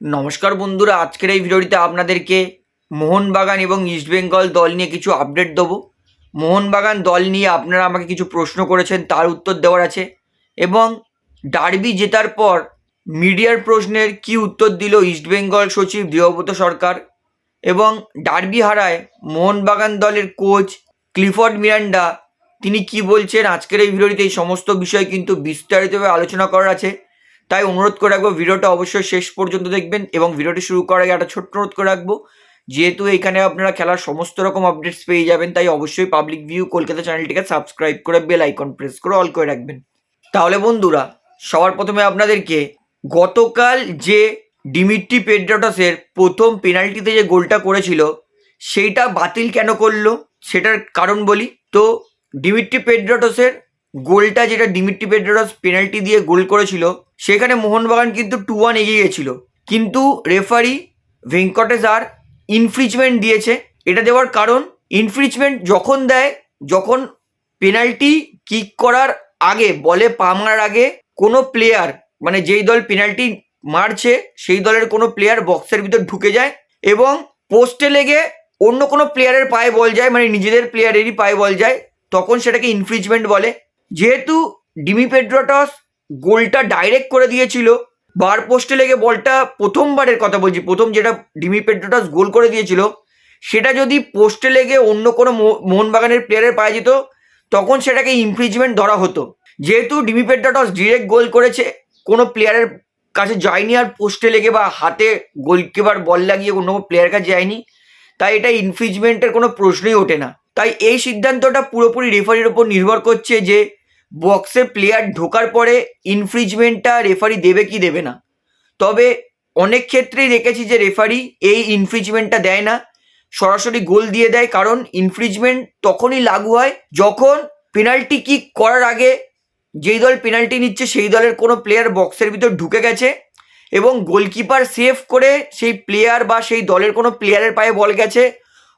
নমস্কার বন্ধুরা, আজকের এই ভিডিওটিতে আপনাদেরকে মোহনবাগান এবং ইস্টবেঙ্গল দল নিয়ে কিছু আপডেট দেবো। মোহনবাগান দল নিয়ে আপনারা আমাকে কিছু প্রশ্ন করেছেন, তার উত্তর দেওয়ার আছে এবং ডার্বি জেতার পর মিডিয়ার প্রশ্নের কি উত্তর দিল ইস্টবেঙ্গল সচিব দেবব্রত সরকার এবং ডার্বি হারায় মোহনবাগান দলের কোচ ক্লিফর্ড মিরান্ডা। তিনি কি বলছেন? আজকের এই ভিডিওটিতে এই সমস্ত বিষয় কিন্তু বিস্তারিতভাবে আলোচনা করার আছে। তাই অনুরোধ করে রাখব, ভিডিওটা অবশ্যই শেষ পর্যন্ত দেখবেন এবং ভিডিওটি শুরু করার আগে একটা ছোট্ট অনুরোধ করে রাখব, যেহেতু এখানে আপনারা খেলার সমস্ত রকম আপডেটস পেয়ে যাবেন, তাই অবশ্যই পাবলিক ভিউ কলকাতা চ্যানেলটিকে সাবস্ক্রাইব করে বেল আইকন প্রেস করে অল করে রাখবেন। তাহলে বন্ধুরা, সবার প্রথমে আপনাদেরকে গতকাল যে ডিমিট্রি পেড্রাটসের প্রথম পেনাল্টিতে যে গোলটা করেছিল, সেইটা বাতিল কেন করল? সেটার কারণ বলি। তো ডিমিট্রি পেড্রাটসের গোলটা যেটা ডিমিট্রি পেড্রাটস পেনাল্টি দিয়ে গোল করেছিল, সেখানে মোহনবাগান কিন্তু টু ওয়ান এগিয়ে গেছিল। কিন্তু রেফারি ভেঙ্কটেশ আর ইনফ্রিজমেন্ট দিয়েছে। এটা দেওয়ার কারণ ইনফ্রিজমেন্ট যখন দেয়, যখন পেনাল্টি কিক করার আগে, বলে পা মারার আগে, কোনো প্লেয়ার মানে যেই দল পেনাল্টি মারছে, সেই দলের কোনো প্লেয়ার বক্সের ভিতর ঢুকে যায় এবং পোস্টে লেগে অন্য কোনো প্লেয়ারের পায়ে বল যায় মানে নিজেদের প্লেয়ারেরই পায়ে বল যায়, তখন সেটাকে ইনফ্রিজমেন্ট বলে। যেহেতু ডিমি পেড্রোটস গোলটা ডাইরেক্ট করে দিয়েছিল বার পোস্টে লেগে বলটা প্রথমবারের কথা বলছি, প্রথম যেটা ডিমি পেড্রোটাস গোল করে দিয়েছিল, সেটা যদি পোস্টে লেগে অন্য কোনো মোহনবাগানের প্লেয়ারের পায়ে যেত, তখন সেটাকে ইনফ্রিজমেন্ট ধরা হতো। যেহেতু ডিমি পেড্রোটাস ডিরেক্ট গোল করেছে, কোনো প্লেয়ারের কাছে যায়নি আর পোস্টে লেগে বা হাতে গোলকিপার বল লাগিয়ে অন্য প্লেয়ারের কাছে যায়নি, তাই এটা ইনফ্রিজমেন্টের কোনো প্রশ্নই ওঠে না। তাই এই সিদ্ধান্তটা পুরোপুরি রেফারির ওপর নির্ভর করছে যে বক্সে প্লেয়ার ঢোকার পরে ইনফ্রিজমেন্টটা রেফারি দেবে কি দেবে না? তবে অনেক ক্ষেত্রেই দেখেছি যে রেফারি এই ইনফ্রিজমেন্টটা দেয় না। সরাসরি গোল দিয়ে দেয় কারণ ইনফ্রিজমেন্ট তখনই লাগু হয় যখন পেনাল্টি কিক করার আগে যেই দল পেনাল্টি নিচ্ছে সেই দলের কোনো প্লেয়ার বক্সের ভিতর ঢুকে গেছে এবং গোলকিপার সেভ করে সেই প্লেয়ার বা সেই দলের কোনো প্লেয়ারের পায়ে বল গেছে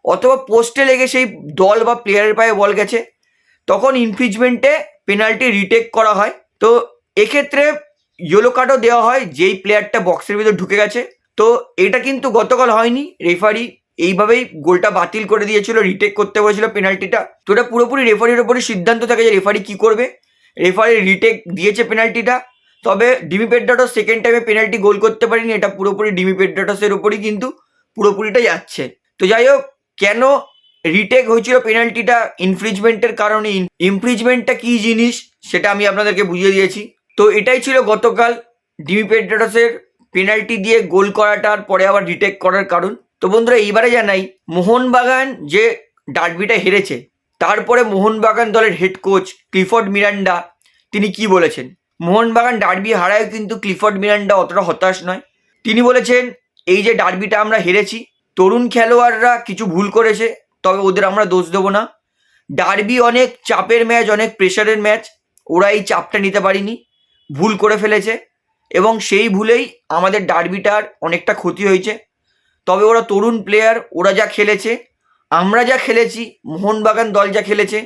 অথবা পোস্টে লেগে সেই দল বা প্লেয়ারের পায়ে বল গেছে, তখন ইনফ্রিজমেন্টে পেনাল্টি রিটেক করা হয়। তো এক্ষেত্রে ইয়েলো কার্ডও দেওয়া হয়, যেই প্লেয়ারটা বক্সের ভিতর ঢুকে গেছে। তো এটা কিন্তু গতকাল হয়নি রেফারি এইভাবেই গোলটা বাতিল করে দিয়েছিল রিটেক করতে বলেছিল পেনাল্টিটা তো এটা পুরোপুরি রেফারির ওপরই সিদ্ধান্ত থাকে যে রেফারি কী করবে। রেফারি রিটেক দিয়েছে পেনাল্টিটা তবে ডিমি পেড্রাটস সেকেন্ড টাইমে পেনাল্টি গোল করতে পারেনি, এটা পুরোপুরি ডিমি পেড্রাটসের উপরই কিন্তু পুরোপুরিটা যাচ্ছে। তো যাই হোক, কেন রিটেক হয়েছিল পেনাল্টিটা ইনফ্রিজমেন্টের কারণে। ইনফ্রিজমেন্টটা কী জিনিস সেটা আমি আপনাদেরকে বুঝিয়ে দিয়েছি। তো এটাই ছিল গতকাল ডিমি পেড্রাটসের পেনাল্টি দিয়ে গোল করাটার পরে আবার রিটেক করার কারণ। তো বন্ধুরা, এইবারে জানাই, মোহনবাগান যে ডার্বিটা হেরেছে, তারপরে মোহনবাগান দলের হেড কোচ ক্লিফর্ড মিরান্ডা, তিনি কি বলেছেন? মোহনবাগান ডার্বি হারায় কিন্তু ক্লিফর্ড মিরান্ডা অতটা হতাশ নয়। তিনি বলেছেন, এই যে ডার্বিটা আমরা হেরেছি, তরুণ খেলোয়াড়রা কিছু ভুল করেছে তবে ওদের আমরা দোষ দেবো না। ডার্বি অনেক চাপের ম্যাচ অনেক প্রেশারের ম্যাচ ওরা এই চাপটা নিতে পারিনি। ভুল করে ফেলেছে এবং সেই ভুলেই আমাদের ডার্বিটার অনেকটা ক্ষতি হয়েছে। তবে ওরা তরুণ প্লেয়ার ওরা যা খেলেছে, আমরা যা খেলেছি, মোহনবাগান দল যা খেলেছে,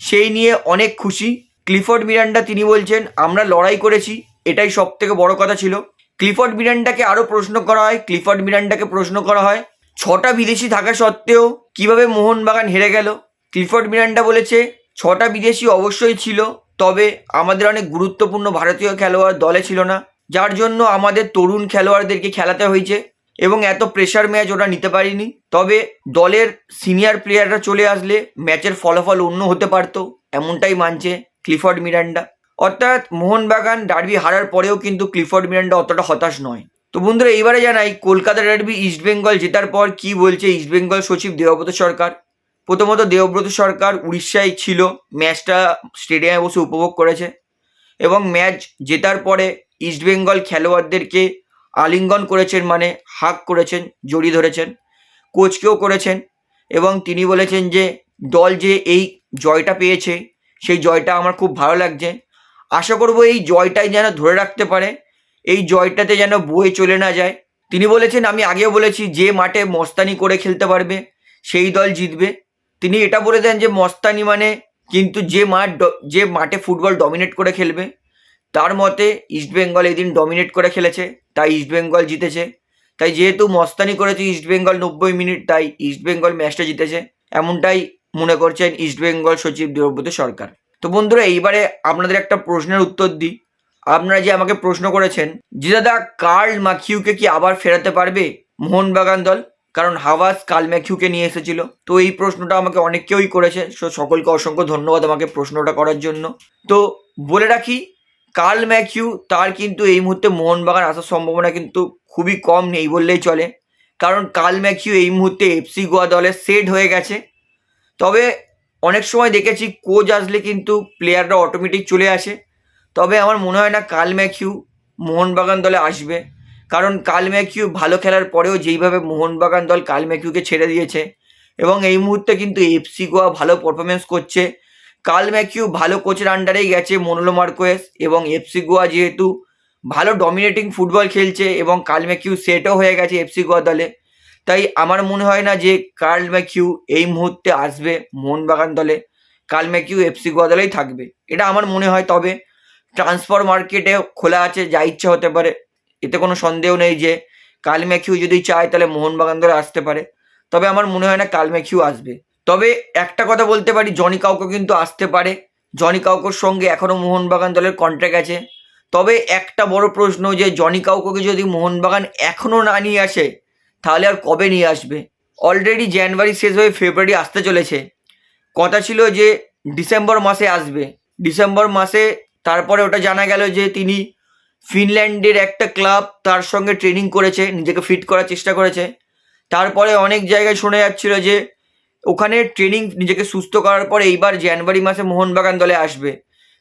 সেই নিয়ে অনেক খুশি। ক্লিফোর্ড মিরান্ডা তিনি বলছেন, আমরা লড়াই করেছি, এটাই সব থেকে বড় কথা ছিল। ক্লিফোর্ড মিরান্ডাকে আরও প্রশ্ন করা হয়, ক্লিফোর্ড মিরান্ডাকে প্রশ্ন করা হয় ছটা বিদেশি থাকা সত্ত্বেও কীভাবে মোহনবাগান হেরে গেল? ক্লিফোর্ড মিরান্ডা বলেছে, ছটা বিদেশি অবশ্যই ছিল, তবে আমাদের অনেক গুরুত্বপূর্ণ ভারতীয় খেলোয়াড় দলে ছিল না, যার জন্য আমাদের তরুণ খেলোয়াড়দেরকে খেলাতে হয়েছে এবং এত প্রেশার ম্যাচ ওরা নিতে পারিনি। তবে দলের সিনিয়র প্লেয়াররা চলে আসলে ম্যাচের ফলাফল অন্য হতে পারতো, এমনটাই মানছে ক্লিফর্ড মিরান্ডা। অর্থাৎ মোহনবাগান ডার্বি হারার পরেও কিন্তু ক্লিফর্ড মিরান্ডা অতটা হতাশ নয়। তো বন্ধুরা, এইবারে জানাই, কলকাতা ডার্বি ইস্টবেঙ্গল জেতার পর কি বলছে ইস্টবেঙ্গল সচিব দেবব্রত সরকার? প্রথমত, দেবব্রত সরকার উড়িষ্যায় ছিল, ম্যাচটা স্টেডিয়ামে বসে উপভোগ করেছে এবং ম্যাচ জেতার পরে ইস্টবেঙ্গল খেলোয়াড়দেরকে আলিঙ্গন করেছেন মানে হাক করেছেন, জড়িয়ে ধরেছেন, কোচকেও করেছেন এবং তিনি বলেছেন যে, দল যে এই জয়টা পেয়েছে, সেই জয়টা আমার খুব ভালো লাগছে। আশা করব এই জয়টাই যেন ধরে রাখতে পারে। এই জয়টাতে যেন বয়ে চলে না যায়। তিনি বলেছেন, আমি আগেও বলেছি, যে মাঠে মস্তানি করে খেলতে পারবে, সেই দল জিতবে। তিনি এটা বলে দেন যে, মস্তানি মানে কিন্তু যে মাঠ যে মাঠে ফুটবল ডমিনেট করে খেলবে, তার মতে ইস্টবেঙ্গল এদিন ডমিনেট করে খেলেছে, তাই ইস্টবেঙ্গল জিতেছে। তাই যেহেতু মস্তানি করেছে ইস্টবেঙ্গল নব্বই মিনিট, তাই ইস্টবেঙ্গল ম্যাচটা জিতেছে। এমনটাই মনে করছেন ইস্টবেঙ্গল সচিব দেবব্রত সরকার। তো বন্ধুরা, এইবারে আপনাদের একটা প্রশ্নের উত্তর দিই। আপনারা যে আমাকে প্রশ্ন করেছেন যে দাদা কার্ল মাখিউকে কি আবার ফেরাতে পারবে? মোহনবাগান দল, কারণ হাওয়াস কাল ম্যাকিউকে নিয়ে এসেছিল। তো এই প্রশ্নটা আমাকে অনেক কেউই করেছে, সো সকলকে অসংখ্য ধন্যবাদ আমাকে প্রশ্নটা করার জন্য। তো বলে রাখি, কার্ল ম্যাকিউ তার কিন্তু এই মুহূর্তে মোহনবাগান আসার সম্ভাবনা কিন্তু খুবই কম নেই বললেই চলে। কারণ কার্ল ম্যাকিউ এই মুহূর্তে এফসি গোয়া দলে সেট হয়ে গেছে। তবে অনেক সময় দেখেছি, কোচ আসলে কিন্তু প্লেয়াররা অটোমেটিক চলে আসে। তবে আমার মনে হয় না কাল ম্যাকিউ মোহনবাগান দলে আসবে। কারণ কাল ম্যাকিউ ভালো খেলার পরেও যেইভাবে মোহনবাগান দল কাল ম্যাকিউকে ছেড়ে দিয়েছে এবং এই মুহূর্তে কিন্তু এফসি গোয়া ভালো পারফরমেন্স করছে। কাল ম্যাকিউ ভালো কোচের আন্ডারেই গেছে মনোলো মার্কোয়েস এবং এফসি গোয়া যেহেতু ভালো ডমিনেটিং ফুটবল খেলছে এবং কাল ম্যাকিউ সেটও হয়ে গেছে এফসি গোয়া দলে। তাই আমার মনে হয় না যে কার্ল ম্যাকিউ এই মুহূর্তে আসবে মোহনবাগান দলে। কাল ম্যাকিউ এফসি গোয়া দলেই থাকবে। এটা আমার মনে হয় তবে ট্রান্সফার মার্কেটে খোলা আছে, যা ইচ্ছা হতে পারে। এতে কোনো সন্দেহ নেই যে কাল ম্যাকিউ যদি চায়, তাহলে মোহনবাগান দলে আসতে পারে। তবে আমার মনে হয় না কাল ম্যাকিউ আসবে। তবে একটা কথা বলতে পারি, জনি কাউকে কিন্তু আসতে পারে। জনি কাউকোর সঙ্গে এখনও মোহনবাগান দলের কন্ট্রাক্ট আছে। তবে একটা বড় প্রশ্ন যে, জনি কাউকে যদি মোহনবাগান এখনও না নিয়ে আসে, তাহলে আর কবে নিয়ে আসবে? অলরেডি জানুয়ারি শেষ হয়ে ফেব্রুয়ারি আসতে চলেছে। কথা ছিল যে ডিসেম্বর মাসে আসবে। ডিসেম্বর মাসে তারপরে ওটা জানা গেল যে তিনি ফিনল্যান্ডের একটা ক্লাব তার সঙ্গে ট্রেনিং করেছে, নিজেকে ফিট করার চেষ্টা করেছে। তারপরে অনেক জায়গায় শোনা যাচ্ছিল যে ওখানে ট্রেনিং নিজেকে সুস্থ করার পরে এইবার জানুয়ারি মাসে মোহনবাগান দলে আসবে।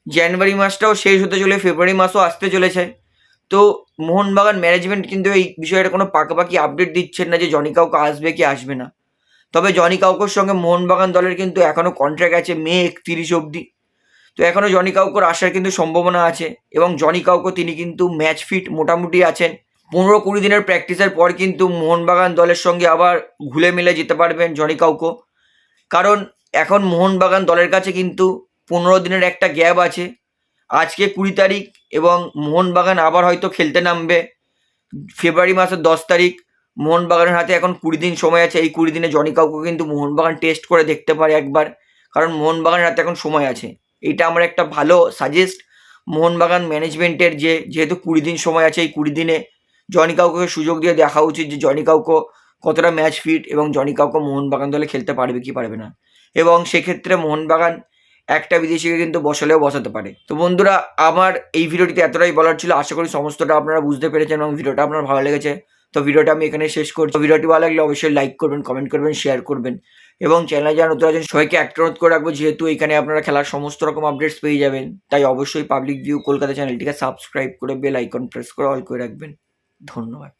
জানুয়ারি মাসটাও শেষ হতে চলে, ফেব্রুয়ারি মাসও আসতে চলেছে। তো মোহনবাগান ম্যানেজমেন্ট কিন্তু এই বিষয়টা কোনো পাকাপাকি আপডেট দিচ্ছেন না যে জনি কাউকে আসবে কি আসবে না। তবে জনি কাউকোর সঙ্গে মোহনবাগান দলের কিন্তু এখনও কন্ট্রাক্ট আছে মে একত্রিশ অবধি। তো এখনও জনি কাউকোর আসার কিন্তু সম্ভাবনা আছে এবং জনি কাউকো তিনি কিন্তু ম্যাচ ফিট মোটামুটি আছেন। পনেরো কুড়ি দিনের প্র্যাকটিসের পর কিন্তু মোহনবাগান দলের সঙ্গে আবার ঘুলে মিলে যেতে পারবেন জনি কাউকো। কারণ এখন মোহনবাগান দলের কাছে কিন্তু পনেরো দিনের একটা গ্যাপ আছে। আজকে কুড়ি তারিখ এবং মোহনবাগান আবার হয়তো খেলতে নামবে। ফেব্রুয়ারি মাসের দশ তারিখ মোহনবাগানের হাতে এখন কুড়ি দিন সময় আছে। এই কুড়ি দিনে জনি কাউকে কিন্তু মোহনবাগান টেস্ট করে দেখতে পারে একবার। কারণ মোহনবাগানের হাতে এখন সময় আছে। এটা আমার একটা ভালো সাজেস্ট মোহনবাগান ম্যানেজমেন্টের যে, যেহেতু কুড়ি দিন সময় আছে এই কুড়ি দিনে জনি কাউকে সুযোগ দিয়ে দেখা উচিত যে জনি কাউকে কতটা ম্যাচ ফিট এবং জনি কাউকে মোহনবাগান দলে খেলতে পারবে কি পারবে না। এবং সেক্ষেত্রে মোহনবাগান একটা বিদেশিকে কিন্তু বসালেও বসাতে পারে। তো বন্ধুরা, আমার এই ভিডিওটিতে এতটাই বলার ছিল। আশা করি সমস্তটা আপনারা বুঝতে পেরেছেন এবং ভিডিওটা আপনার ভালো লেগেছে। তো ভিডিওটা আমি এখানে শেষ করছি। ভিডিওটি ভালো লাগলে অবশ্যই লাইক করবেন কমেন্ট করবেন শেয়ার করবেন। এবং চ্যানেলে যারা নতুন আছেন, সবাইকে একটা অনুরোধ করে রাখব, যেহেতু এখানে আপনারা খেলার সমস্ত রকম আপডেটস পেয়ে যাবেন, তাই অবশ্যই পাবলিক ভিউ কলকাতা চ্যানেলটিকে সাবস্ক্রাইব করে বেল আইকন প্রেস করে অল করে রাখবেন। ধন্যবাদ।